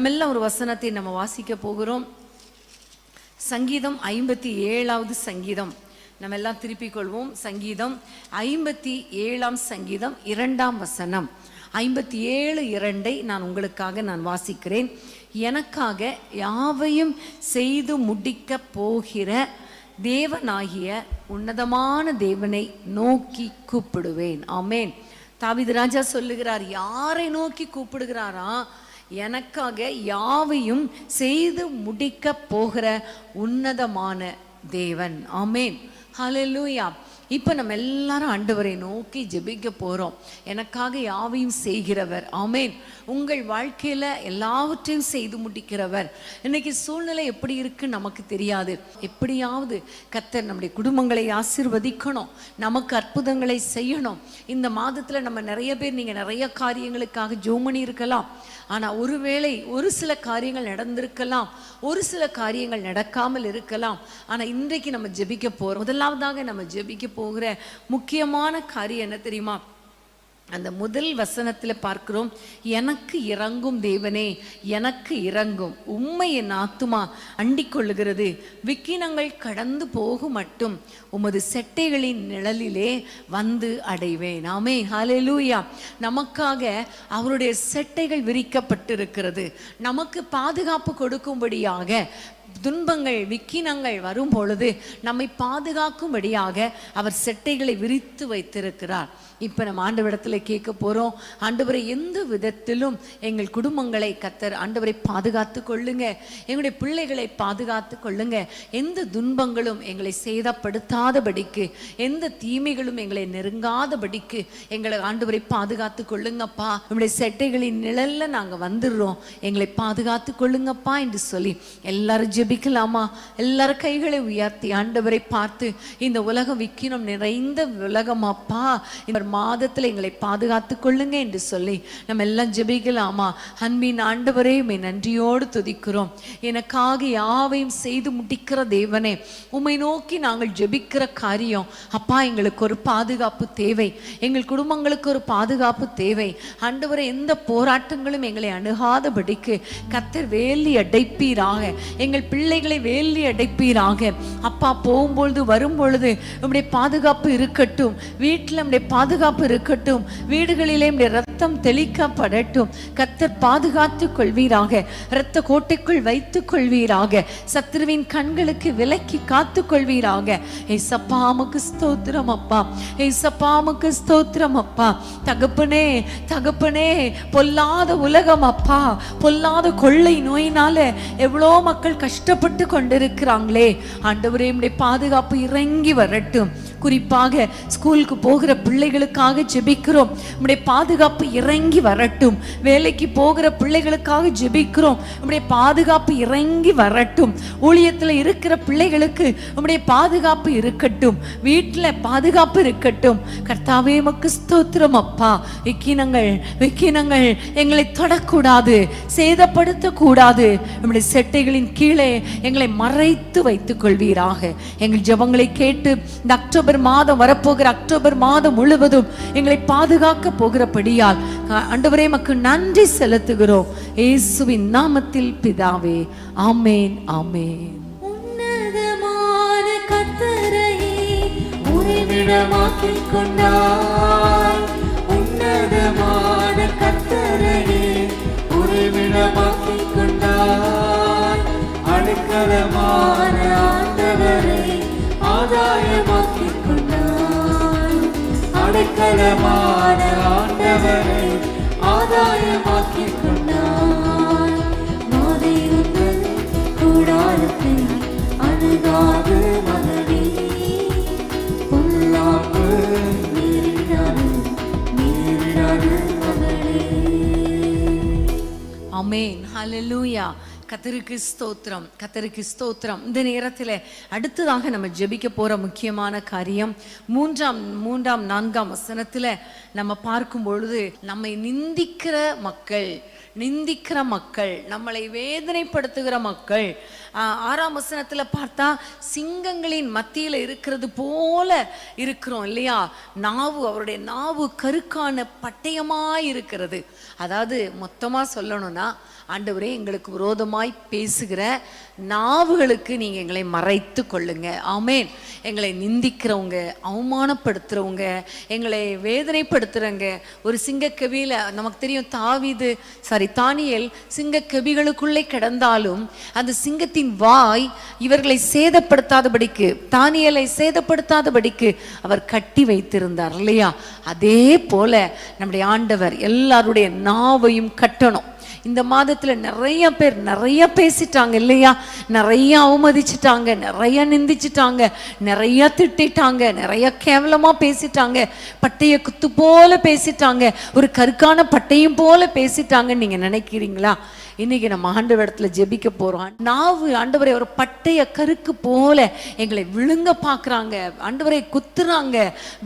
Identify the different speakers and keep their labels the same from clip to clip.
Speaker 1: நம்ம எல்லாம் ஒரு வசனத்தை நம்ம வாசிக்க போகிறோம். சங்கீதம் ஐம்பத்தி ஏழாவது சங்கீதம். நம்ம எல்லாம் திருப்பிக் கொள்வோம். சங்கீதம் ஐம்பத்தி ஏழாம் சங்கீதம் இரண்டாம் வசனம். ஐம்பத்தி ஏழு இரண்டை நான் உங்களுக்காக நான் வாசிக்கிறேன். எனக்காக யாவையும் செய்து முடிக்க போகிற தேவனாகிய உன்னதமான தேவனை நோக்கி கூப்பிடுவேன். ஆமேன். தாவீது ராஜா சொல்லுகிறார் யாரை நோக்கி கூப்பிடுகிறாரா? எனக்காக யாவையும் செய்து முடிக்க போகிற உன்னதமான தேவன். ஆமேன். ஹலலூயா இப்போ நம்ம எல்லாரும் ஆண்டவரை நோக்கி ஜெபிக்க போகிறோம் எனக்காக யாவையும் செய்கிறவர். ஆமேன். உங்கள் வாழ்க்கையில் எல்லாவற்றையும் செய்து முடிக்கிறவர். இன்னைக்கு சூழ்நிலை எப்படி இருக்குன்னு நமக்கு தெரியாது. எப்படியாவது கத்தர் நம்முடைய குடும்பங்களை ஆசீர்வதிக்கணும். நமக்கு அற்புதங்களை செய்யணும். இந்த மாதத்தில் நம்ம நிறைய பேர் நீங்கள் நிறைய காரியங்களுக்காக ஜோமணி இருக்கலாம். ஆனால் ஒருவேளை ஒரு சில காரியங்கள் நடந்திருக்கலாம். ஒரு சில காரியங்கள் நடக்காமல் இருக்கலாம். ஆனால் இன்றைக்கு நம்ம ஜெபிக்க போகிறோம் முதலாவதாக நம்ம ஜெபிக்க போகிற முக்கியமான காரியம் என்ன தெரியுமா? அந்த முதல் வசனத்துல பார்க்கிறோம் எனக்கு இறங்கும் தேவனே எனக்கு இறங்கும். உண்மை என் ஆத்துமா அண்டிக் கொள்ளுகிறது விக்கினங்கள் கடந்து போகும் மட்டும் உமது செட்டைகளின் நிழலிலே வந்து அடைவேன். ஆமே ஹாலேலூயா நமக்காக அவருடைய செட்டைகள் விரிக்கப்பட்டிருக்கிறது. நமக்கு பாதுகாப்பு கொடுக்கும்படியாக துன்பங்கள் விக்கினங்கள் வரும் பொழுது நம்மை பாதுகாக்கும்படியாக அவர் செட்டைகளை விரித்து வைத்திருக்கிறார். இப்போ நம்ம ஆண்டவரிடத்துல கேட்க போறோம். ஆண்டவரை எந்த விதத்திலும் எங்கள் குடும்பங்களை கத்தர் ஆண்டவரை பாதுகாத்து கொள்ளுங்க. எங்களுடைய பிள்ளைகளை பாதுகாத்து கொள்ளுங்க. எந்த துன்பங்களும் எங்களை சேதப்படுத்தாதபடிக்கு எந்த தீமைகளும் எங்களை நெருங்காதபடிக்கு எங்களை ஆண்டவரை பாதுகாத்து கொள்ளுங்கப்பா. நம்முடைய செட்டைகளின் நிழல்ல நாங்க வந்துடுறோம். எங்களை பாதுகாத்து கொள்ளுங்கப்பா என்று சொல்லி எல்லாரும் ஜெபிக்கலாமா? எல்லாரும் கைகளை உயர்த்தி ஆண்டவரை பார்த்து இந்த உலகம் விக்கினம் நிறைந்த உலகம் அப்பா இந்த மாதத்துல எங்களை பாதுகாத்து கொள்ளுங்க என்று சொல்லி நம்ம எல்லாம் ஜெபிக்கலாமா? அன்பின் ஆண்டவரே உம்மை நன்றியோடு துதிக்கிறோம். எனக்காக யாவையும் செய்து முடிக்கிற தேவனே உம்மை நோக்கி நாங்கள் ஜெபிக்கிற காரியம் அப்பா எங்களுக்கு ஒரு பாதுகாப்பு தேவை. எங்கள் குடும்பங்களுக்கு ஒரு பாதுகாப்பு தேவை. ஆண்டவரை எந்த போராட்டங்களும் எங்களை அணுகாதபடிக்கு கத்தர் வேலி அடைப்பீராக. எங்கள் பிள்ளைகளை வேலி அடைப்பீராக. அப்பா போகும்பொழுது வரும்பொழுது நம்முடைய பாதுகாப்பு இருக்கட்டும். வீட்டில் நம்முடைய பாதுகாப்பு இருக்கட்டும். வீடுகளிலே நம்முடைய ரத்தம் தெளிக்கப்படட்டும். கத்தர் பாதுகாத்து கொள்வீராக. இரத்த கோட்டைக்குள் வைத்துக் கொள்வீராக. சத்ருவின் கண்களுக்கு விலக்கி காத்து கொள்வீராக. ஏசப்பாமுக்கு ஸ்தோத்திரம் அப்பா. ஏசப்பாமுக்கு ஸ்தோத்திரம் அப்பா. தகப்பனே தகப்பனே பொல்லாத உலகம் அப்பா. பொல்லாத கொள்ளை நோயினால எவ்வளோ மக்கள் கஷ்டப்பட்டு கொண்டிருக்கிறாங்களே. ஆண்டவரே பாதுகாப்பு இறங்கி வரட்டும். குறிப்பாக ஸ்கூலுக்கு போகிற பிள்ளைகளுக்காக ஜெபிக்கிறோம். உம்முடைய பாதுகாப்பு இறங்கி வரட்டும். வேலைக்கு போகிற பிள்ளைகளுக்காக ஜெபிக்கிறோம். நம்முடைய பாதுகாப்பு இறங்கி வரட்டும். ஊழியத்தில் இருக்கிற பிள்ளைகளுக்கு நம்முடைய பாதுகாப்பு இருக்கட்டும். வீட்டில் பாதுகாப்பு இருக்கட்டும். கர்த்தாவே மக்கு ஸ்தோத்திரம் அப்பா. விக்கினங்கள் விக்கினங்கள். எங்களை தொடக்கூடாது. சேதப்படுத்தக்கூடாது. நம்முடைய செட்டைகளின் கீழே எங்களை மறைத்து வைத்துக் கொள்வீராக எங்கள் ஜெபங்களை கேட்டு இந்த அக்டோபர் மாதம் வரப்போகிற அக்டோபர் மாதம் முழுவதும் எங்களை பாதுகாக்க போகிறபடியால் அண்டவரே மக்கு நன்றி செலுத்துகிறோம். இயேசுவின் நாமத்தில் பிதாவே ஆமேன் ஆமேன்.
Speaker 2: உன்னதமான கர்த்தரையே உறைவிடமாக்கிக் கொண்டார் உன்னதமான உறைவிடமாக்கிக் கொண்டார் அடைக்கலமான ஆண்டவரை ஆதாயமாக்கிக் கொண்டார் மாதை உங்கள் கூடாரத்தை அணுகாது மகனே. பொல்லாப்பு நேரிடாது மகளே
Speaker 1: ஹalleluya. கத்தருக்கு ஸ்தோத்திரம் கத்தருக்கு ஸ்தோத்திரம். இந்த நேரத்தில் அடுத்ததாக நம்ம ஜெபிக்க போற முக்கியமான காரியம் மூன்றாம் மூன்றாம் நான்காம் வசனத்துல நம்ம பார்க்கும் பொழுது நம்மை நிந்திக்கிற மக்கள் நிந்திக்கிற மக்கள் நம்மளை வேதனைப்படுத்துகிற மக்கள் ஆறாம் வசனத்தில் பார்த்தா சிங்கங்களின் மத்தியில இருக்கிறது போல இருக்கிறோம் இல்லையா? நாவு அவருடைய நாவு கருக்கான பட்டயமாக இருக்கிறது. அதாவது மொத்தமாக சொல்லணும்னா ஆண்டவரே எங்களுக்கு விரோதமாய் பேசுகிற நாவுகளுக்கு நீங்கள் எங்களை மறைத்து கொள்ளுங்க. ஆமேன். எங்களை நிந்திக்கிறவங்க அவமானப்படுத்துறவங்க எங்களை வேதனைப்படுத்துகிறவங்க ஒரு சிங்கக்கவியில் நமக்கு தெரியும் தாவிது சாரி தானியல் சிங்கக்கவிகளுக்குள்ளே கிடந்தாலும் அந்த சிங்கத்தின் வாய் இவர்களை சேதப்படுத்தாதபடிக்கு தானியலை சேதப்படுத்தாதபடிக்கு அவர் கட்டி வைத்திருந்தார் இல்லையா? அதே போல நம்முடைய ஆண்டவர் எல்லாருடைய நாவையும் கட்டணும். இந்த மாதத்துல நிறைய பேர் நிறைய பேசிட்டாங்க இல்லையா? நிறைய அவமதிச்சிட்டாங்க நிறைய நிந்திச்சிட்டாங்க நிறைய திட்டிட்டாங்க நிறைய கேவலமா பேசிட்டாங்க பட்டைய குத்து போல பேசிட்டாங்க ஒரு கருக்கான பட்டையும் போல பேசிட்டாங்கன்னு நீங்க நினைக்கிறீங்களா? இன்னைக்கு நம்ம ஆண்டவரிடத்துல ஜெபிக்க போறோம். நாவு ஆண்டவரை ஒரு பட்டைய கருக்கு போல எங்களை விழுங்க பார்க்குறாங்க. ஆண்டவரை குத்துறாங்க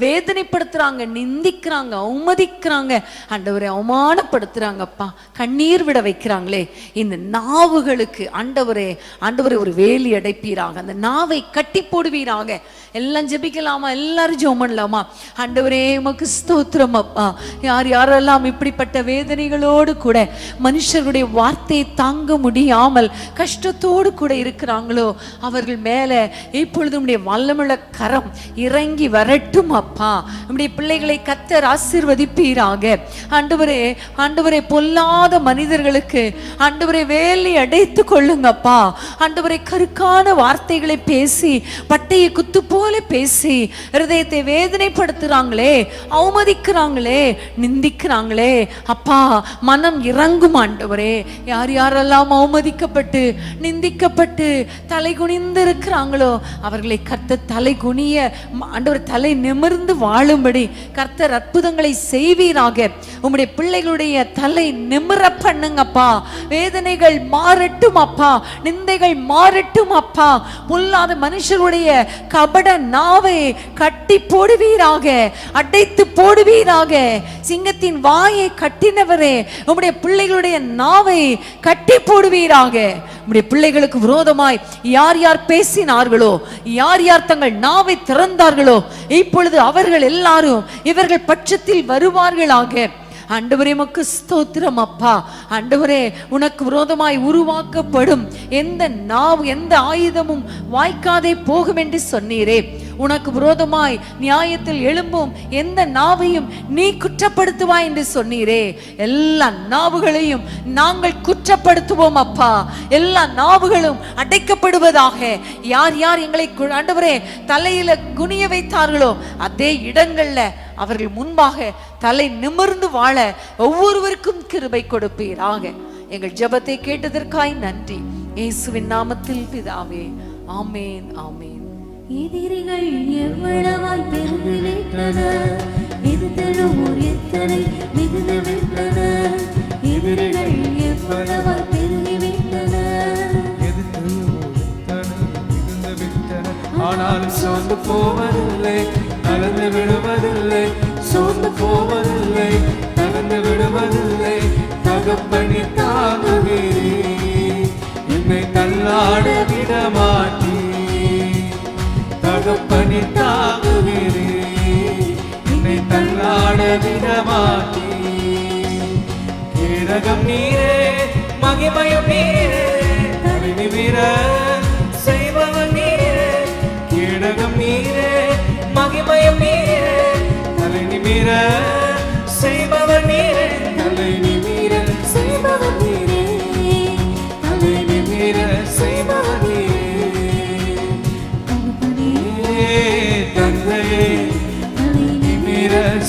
Speaker 1: வேதனைப்படுத்துறாங்க நிந்திக்கிறாங்க அவமதிக்கிறாங்க. ஆண்டவரை அவமானப்படுத்துறாங்கப்பா. கண்ணீர் விட வைக்கிறாங்களே. இந்த நாவுகளுக்கு ஆண்டவரே ஆண்டவரை ஒரு வேலி அடைப்பீராங்க அந்த நாவை கட்டி போடுவீராக. எல்லாம் ஜெபிக்கலாமா? எல்லாரும் ஜெபம் பண்ணலாமா ஆண்டவரே உமக்கு ஸ்தோத்திரம் அப்பா. யார் யாரெல்லாம் இப்படிப்பட்ட வேதனைகளோடு கூட மனுஷருடைய வார்த்தை வார்த்தையை தாங்க முடியாமல் கஷ்டத்தோடு கூட இருக்கிறாங்களோ? அவர்கள் மேலே இப்பொழுது உம்முடைய வல்லமுள்ள கரம் இறங்கி வரட்டும் அப்பா. நம்முடைய பிள்ளைகளை கத்தர் ஆசீர்வதிப்பீராக. ஆண்டவரே ஆண்டவரை பொல்லாத மனிதர்களுக்கு ஆண்டவரை வேலி அடைத்து கொள்ளுங்கப்பா. ஆண்டவரை கருக்கான வார்த்தைகளை பேசி பட்டையை குத்து போல பேசி ஹிருதயத்தை வேதனைப்படுத்துறாங்களே அவமதிக்கிறாங்களே நிந்திக்கிறாங்களே. அப்பா மனம் இறங்கும் ஆண்டவரே. யார் யாரெல்லாம் அவமதிக்கப்பட்டு நிந்திக்கப்பட்டு தலை குனிந்து இருக்கிறாங்களோ அவர்களை கர்த்த தலை குனிய ஆண்டவர் தலை நிமிர்ந்து வாழும்படி கர்த்தர் அற்புதங்களை செய்வீராக. உம்முடைய பிள்ளைகளுடைய தலை நிமிர பண்ணுங்கப்பா வேதனைகள் மாறட்டும் அப்பா. நிந்தைகள் மாறட்டும் அப்பா. பொல்லாத மனுஷருடைய கபட நாவை கட்டி போடுவீராக. அடைத்து போடுவீராக. சிங்கத்தின் வாயை கட்டினவரே உம்முடைய பிள்ளைகளுடைய நாவை கட்டி போடுவீராக. உம்முடைய பிள்ளைகளுக்கு விரோதமாய் யார் யார் பேசினார்களோ யார் யார் தங்கள் நாவை திறந்தார்களோ இப்பொழுது அவர்கள் எல்லாரும் இவர்கள் பட்சத்தில் வருவார்களாக. ஆண்டவரே மக்கு ஸ்தோத்திரம் அப்பா. ஆண்டவரே உனக்கு விரோதமாய் உருவாக்கப்படும் எந்த நாவ் எந்த ஆயுதமும் வாய்க்காதே போகும் என்று சொன்னீரே. உனக்கு விரோதமாய் நியாயத்தில் எழும்பும் எந்த நாவையும் நீ குற்றப்படுத்துவாய் என்று சொன்னீரே. எல்லா நாவுகளையும் நாங்கள் குற்றப்படுத்துவோம் அப்பா. எல்லா நாவுகளும் அடைக்கப்படுவதாக. யார் யார் எங்களை ஆண்டவரே தலையில குனிய வைத்தார்களோ அதே இடங்கள்ல அவர்கள் முன்பாக தலை நிமிர்ந்து வாழ ஒவ்வொருவருக்கும் கிருபை கொடுப்பீராக. எங்கள் ஜெபத்தை கேட்டதற்காய் நன்றி. இயேசுவின் நாமத்தில் பிதாவே. ஆமேன் ஆமேன்.
Speaker 2: எதிரிகள் எவ்வளவாய் பெருந்து பெருகிவிட்டனர் எதிர்த்தலும் எத்தனை மிகுந்து விட்டனர் எதிரிகள் எவ்வளவாய் பெருகிவிட்டனர்
Speaker 3: எதிர்த்து ஒருத்தனும் மிகுந்து விட்டனர். ஆனாலும் சோர்ந்து போவதில்லை தளர்ந்து விடுவதில்லை. சோர்ந்து போவதில்லை தளர்ந்து விடுவதில்லை. தகப்பணி தாங்குகிறேன் என்னை தள்ளாட விட மாட்டேன் தகப்பனி தாங்குகிறேன் என்னை தள்ளாட விட கேடகம் நீரே மகிமயம் நீரே. தலை நிமிர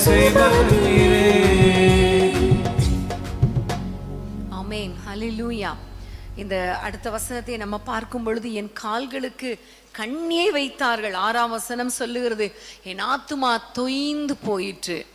Speaker 3: நிமிர நீரே
Speaker 1: ஆமேன். ஹalleluya. இந்த அடுத்த வசனத்தை நம்ம பார்க்கும் பொழுது என் கால்களுக்கு கண்ணே வைத்தார்கள். ஆறாம் வசனம் சொல்லுகிறது என் ஆத்துமா தொய்ந்து போயிற்று.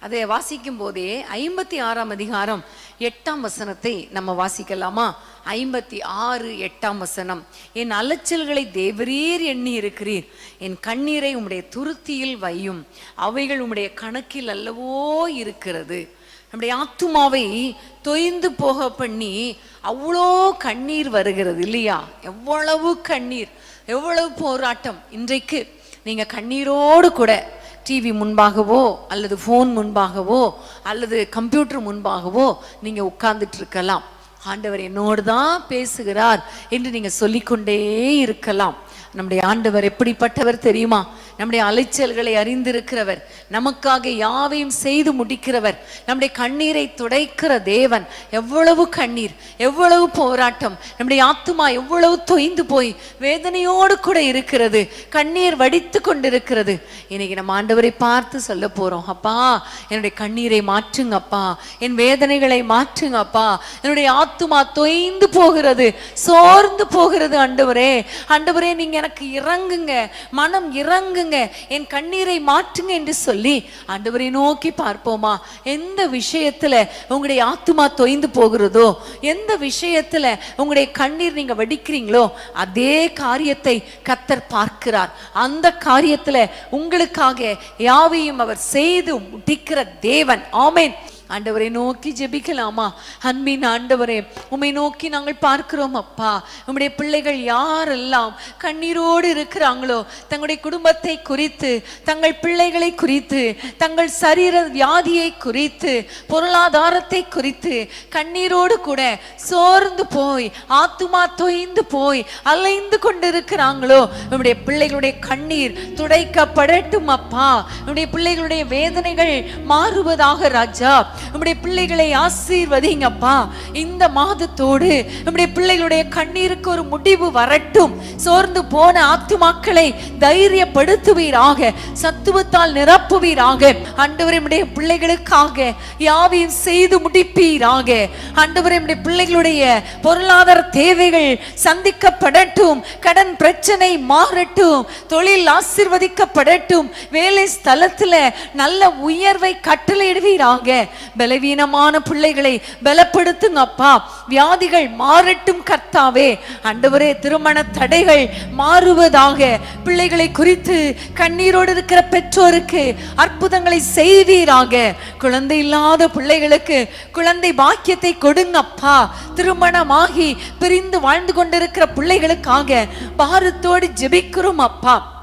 Speaker 1: அதை வாசிக்கும் போதே ஐம்பத்தி ஆறாம் அதிகாரம் எட்டாம் வசனத்தை நம்ம வாசிக்கலாமா? ஐம்பத்தி ஆறு எட்டாம் வசனம். என் அலைச்சல்களை தேவரீர் எண்ணி இருக்கிறீர் என் கண்ணீரை உம்முடைய துருத்தியில் வையும். அவைகள் உம்முடைய கணக்கில் அல்லவோ இருக்கிறது. நம்முடைய ஆத்துமாவை தொய்ந்து போக பண்ணி அவ்வளோ கண்ணீர் வருகிறது இல்லையா? எவ்வளவு கண்ணீர் எவ்வளவு போராட்டம். இன்றைக்கு நீங்கள் கண்ணீரோடு கூட டிவி முன்பாகவோ அல்லது ஃபோன் முன்பாகவோ அல்லது கம்ப்யூட்டர் முன்பாகவோ நீங்கள் உட்கார்ந்துட்டு இருக்கலாம் ஆண்டவர் என்னோடு தான் பேசுகிறார் என்று நீங்கள் சொல்லிக்கொண்டே இருக்கலாம். நம்முடைய ஆண்டவர் எப்படிப்பட்டவர் தெரியுமா? நம்முடைய அலைச்சல்களை அறிந்திருக்கிறவர். நமக்காக யாவையும் செய்து முடிக்கிறவர். நம்முடைய கண்ணீரை துடைக்கிற தேவன். எவ்வளவு கண்ணீர் எவ்வளவு போராட்டம். நம்முடைய ஆத்துமா எவ்வளவு தொய்ந்து போய் வேதனையோடு கூட இருக்கிறது. கண்ணீர் வடித்து கொண்டிருக்கிறது. இன்னைக்கு நம்ம ஆண்டவரை பார்த்து சொல்ல போறோம். அப்பா என்னுடைய கண்ணீரை மாற்றுங்க அப்பா. என் வேதனைகளை மாற்றுங்க அப்பா. என்னுடைய ஆத்துமா தொய்ந்து போகிறது சோர்ந்து போகிறது ஆண்டவரே. ஆண்டவரே நீங்க எனக்கு இறங்குங்க மனம் இறங்குங்க என் கண்ணீரை மாற்றுங்க என்று சொல்லி ஆண்டவரை நோக்கி பார்ப்போமா? எந்த விஷயத்துல உங்களுடைய ஆத்துமா தொய்ந்து போகிறதோ எந்த விஷயத்துல உங்களுடைய கண்ணீர் நீங்க வடிக்கிறீங்களோ அதே காரியத்தை கத்தர் பார்க்கிறார். அந்த காரியத்துல உங்களுக்காக யாவையும் அவர் செய்து முடிக்கிற தேவன். ஆமேன். ஆண்டவரை நோக்கி ஜெபிக்கலாமா? அன்பின் ஆண்டவரே உம்மை நோக்கி நாங்கள் பார்க்கிறோம் அப்பா. உம்முடைய பிள்ளைகள் யாரெல்லாம் கண்ணீரோடு இருக்கிறாங்களோ தங்களுடைய குடும்பத்தை குறித்து தங்கள் பிள்ளைகளை குறித்து தங்கள் சரீர வியாதியை குறித்து பொருளாதாரத்தை குறித்து கண்ணீரோடு கூட சோர்ந்து போய் ஆத்துமா தொய்ந்து போய் அலைந்து கொண்டிருக்கிறாங்களோ உம்முடைய பிள்ளைகளுடைய கண்ணீர் துடைக்கப்படட்டும் அப்பா. உம்முடைய பிள்ளைகளுடைய வேதனைகள் மாறுவதாக ராஜா. நம்முடைய பிள்ளைகளை ஆசீர்வதிங்கப்பா. இந்த மாதத்தோடு நம்முடைய பிள்ளைகளுடைய கண்ணீருக்கு ஒரு முடிவு வரட்டும். சோர்ந்து போன ஆத்துமாக்களை தைரியப்படுத்துவீராக சத்துவத்தால் நிரப்புவீராக. ஆண்டவரே உம்முடைய பிள்ளைகளுக்காக யாவையும் செய்து முடிப்பீராக. ஆண்டவரே உம்முடைய பிள்ளைகளுடைய பொருளாதார தேவைகள் சந்திக்கப்படட்டும். கடன் பிரச்சனை மாறட்டும். தொழில் ஆசீர்வதிக்கப்படட்டும். வேலை ஸ்தலத்துல நல்ல உயர்வை கட்டளையிடுவீராக. பலவீனமான பிள்ளைகளை பலப்படுத்துங்க அப்பா. வியாதிகள் மாறட்டும் கர்த்தாவே. அண்டவரே திருமண தடைகள் மாறுவதாக பிள்ளைகளை குறித்து கண்ணீரோடு இருக்கிற பெற்றோருக்கு அற்புதங்களை செய்வீராக. குழந்தை இல்லாத பிள்ளைகளுக்கு குழந்தை பாக்கியத்தை கொடுங்கப்பா திருமணமாகி பிரிந்து வாழ்ந்து கொண்டிருக்கிற பிள்ளைகளுக்காக பாரத்தோடு ஜெபிக்கிறோம் அப்பா.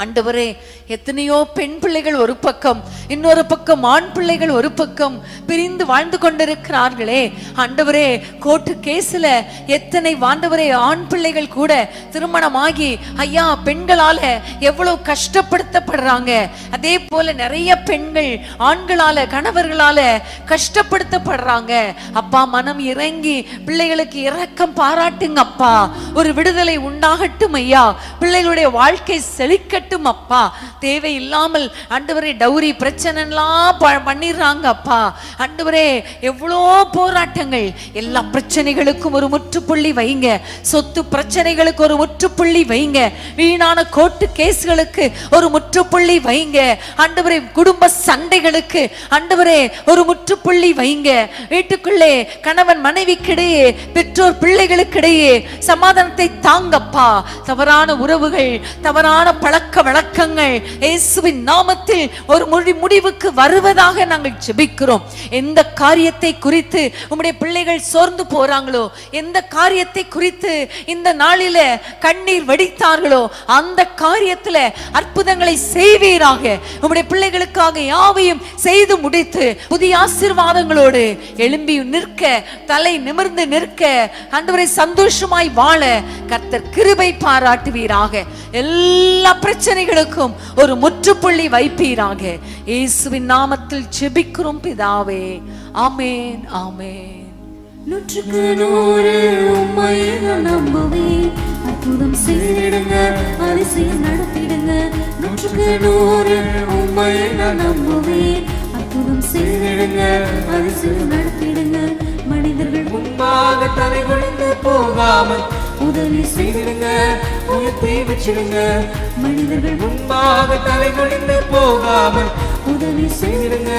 Speaker 1: ஆண்டவரே எத்தனையோ பெண் பிள்ளைகள் ஒரு பக்கம் இன்னொரு பக்கம் ஆண் பிள்ளைகள் ஒரு பக்கம் பிரிந்து வாழ்ந்து கொண்டிருக்கிறார்களே. ஆண்டவரே கோர்ட்டு கேஸில் எத்தனை வாண்டவரே ஆண் பிள்ளைகள் கூட திருமணமாகி ஐயா பெண்களால எவ்வளவு கஷ்டப்படுத்தப்படுறாங்க. அதே போல நிறைய பெண்கள் ஆண்களால கணவர்களால கஷ்டப்படுத்தப்படுறாங்க. அப்பா மனம் இறங்கி பிள்ளைகளுக்கு இரக்கம் பாராட்டுங்க அப்பா ஒரு விடுதலை உண்டாகட்டும் ஐயா. பிள்ளைகளுடைய வாழ்க்கை செழிக்கட்டும். அப்பா தேவையில்லாமல் ஆண்டவரே டௌரி பிரச்சனைலாம் பண்ணிடுறாங்க அப்பா. ஆண்டவரே எவ்வளோ போராட்டங்கள். எல்லா பிரச்சனைகளுக்கும் ஒரு முற்றுப்புள்ளி வைங்க. சொத்து பிரச்சனைகளுக்கு ஒரு முற்றுப்புள்ளி வைங்க. வீணான கோர்ட்டு கேஸ்களுக்கு ஒரு முற்றுப்புள்ளி வைங்க. ஆண்டவரே குடும்ப சண்டைகளுக்கு ஆண்டவரே ஒரு முற்றுப்புள்ளி வைங்க. வீட்டுக்குள்ளே கணவன் மனைவிக்கிடையே பெற்றோர் பிள்ளைகளுக்கிடையே சமாதானத்தை தாங்கப்பா. தவறான உறவுகள் தவறான பழக்க வழக்கங்கள் இயேசுவின் நாமத்தில் ஒரு முடி முடிவுக்கு வருவதாக நாங்கள் ஜெபிக்கிறோம். எந்த காரியத்தை குறித்து உம்முடைய பிள்ளைகள் சோர்ந்து போறாங்களோ எந்த காரியத்தை குறித்து இந்த நாளில கண்ணீர் வடித்தார்களோ அந்த காரியத்துல அற்புதங்களை செய்வீராக. உம்முடைய பிள்ளைகளுக்காக யாவையும் செய்து முடித்து புதிய ஆசீர்வாதங்களோடு எழும்பி நிற்க தலை நிமிர்ந்து நிற்க அந்தவரை சந்தோஷமாய் வாழ கர்த்தர் கிருபை பாராட்டுவீராக. எல்லா பிரச்சனை பிரச்சனைகளுக்கும் ஒரு முற்றுப்புள்ளி வைப்பீராக. இயேசுவின் நாமத்தில் ஜெபிக்கிறோம் பிதாவே. ஆமேன் ஆமேன்.
Speaker 2: நூற்றுக்கு நூறு உம்மை நம்புவேன். அற்புதம் செய்திடுங்க அதிசயம் நடத்திடுங்க. நூற்றுக்கு நூறு உம்மை நான் நம்புவேன். அற்புதம் செய்திடுங்க அதிசயம் நடத்திடுங்க. மனிதர்கள்
Speaker 3: முன்பாக தலை குனிந்து போகாமல்
Speaker 2: உதவி
Speaker 3: செய்திடுங்க உயர்த்தி வச்சிடுங்க
Speaker 2: மனிதர்கள்
Speaker 3: முன்பாக தலை குனிந்து போகாமல்
Speaker 2: உதவி
Speaker 3: செய்திடுங்க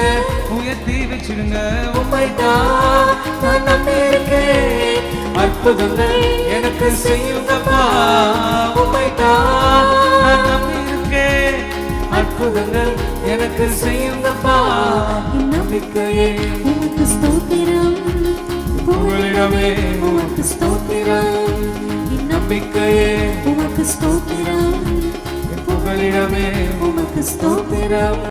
Speaker 3: உயர்த்தி வச்சிடுங்க உண்மைதான் நான் நம்பி இருக்கேன். அற்புதங்கள் எனக்கு செய்யுங்கப்பா உண்மைதான் நான் நம்பி இருக்கேன். அற்புதங்கள் எனக்கு செய்யுங்கப்பா
Speaker 2: நம்பிக்கையே உமக்கு ஸ்தோத்திரம்.
Speaker 3: புகழிடமே
Speaker 2: உமக்கு ஸ்தோத்திரம்.
Speaker 3: நம்பிக்கையே
Speaker 2: உமக்கு ஸ்தோத்திரம்.
Speaker 3: புகழிடமே
Speaker 2: உமக்கு ஸ்தோத்திரம்.